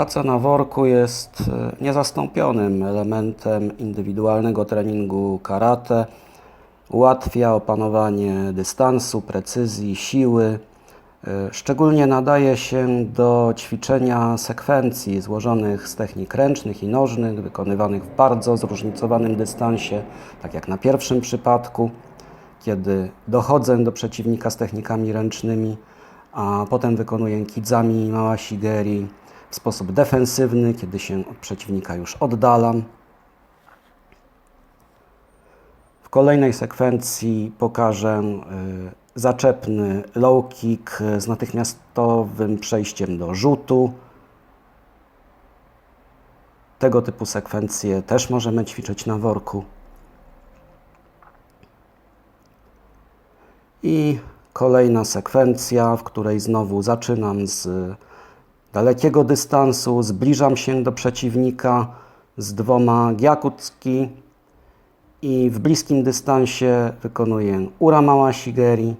Praca na worku jest e, niezastąpionym elementem indywidualnego treningu karate. Ułatwia opanowanie dystansu, precyzji, siły. E, Szczególnie nadaje się do ćwiczenia sekwencji złożonych z technik ręcznych i nożnych, wykonywanych w bardzo zróżnicowanym dystansie, tak jak na pierwszym przypadku, kiedy dochodzę do przeciwnika z technikami ręcznymi, a potem wykonuję kidzami i małashigeri w sposób defensywny, kiedy się od przeciwnika już oddalam. W kolejnej sekwencji pokażę y, zaczepny low kick z natychmiastowym przejściem do rzutu. Tego typu sekwencje też możemy ćwiczyć na worku. I kolejna sekwencja, w której znowu zaczynam z dalekiego dystansu, zbliżam się do przeciwnika z dwoma gyakucki i w bliskim dystansie wykonuję uramała shigeri.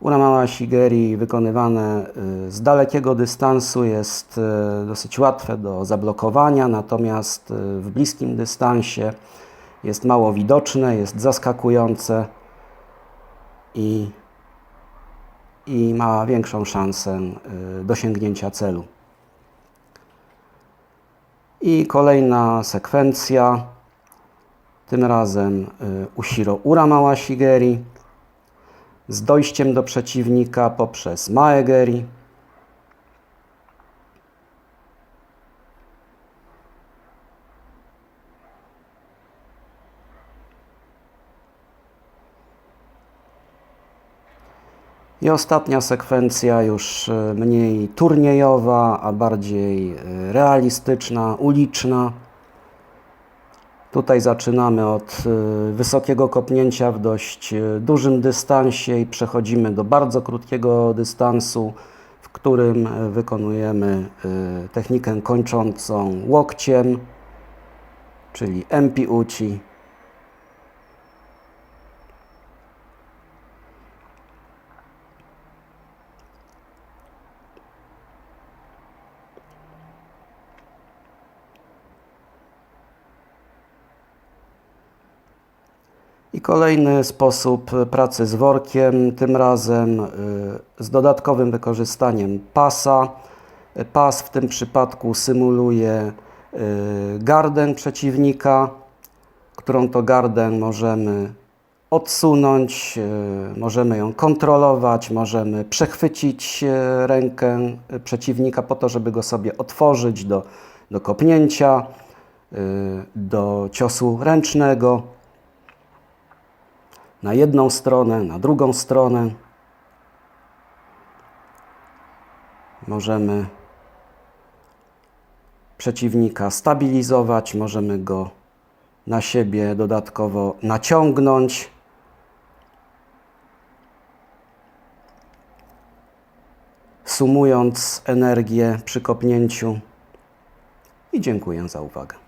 Uramała shigeri wykonywane y, z dalekiego dystansu jest y, dosyć łatwe do zablokowania, natomiast y, w bliskim dystansie jest mało widoczne, jest zaskakujące i, i ma większą szansę y, dosięgnięcia celu. I kolejna sekwencja, tym razem y, Ushiro Uramała Shigeri z dojściem do przeciwnika poprzez Maegeri. I ostatnia sekwencja, już e, mniej turniejowa, a bardziej e, realistyczna, uliczna. Tutaj zaczynamy od e, wysokiego kopnięcia w dość dużym dystansie i przechodzimy do bardzo krótkiego dystansu, w którym wykonujemy technikę kończącą łokciem, czyli empi. I kolejny sposób pracy z workiem, tym razem y, z dodatkowym wykorzystaniem pasa. Pas w tym przypadku symuluje y, gardę przeciwnika, którą to gardę możemy odsunąć, y, możemy ją kontrolować, możemy przechwycić rękę przeciwnika po to, żeby go sobie otworzyć do, do kopnięcia, do ciosu ręcznego na jedną stronę, na drugą stronę. Możemy przeciwnika stabilizować, możemy go na siebie dodatkowo naciągnąć. Sumując energię przy kopnięciu. I dziękuję za uwagę.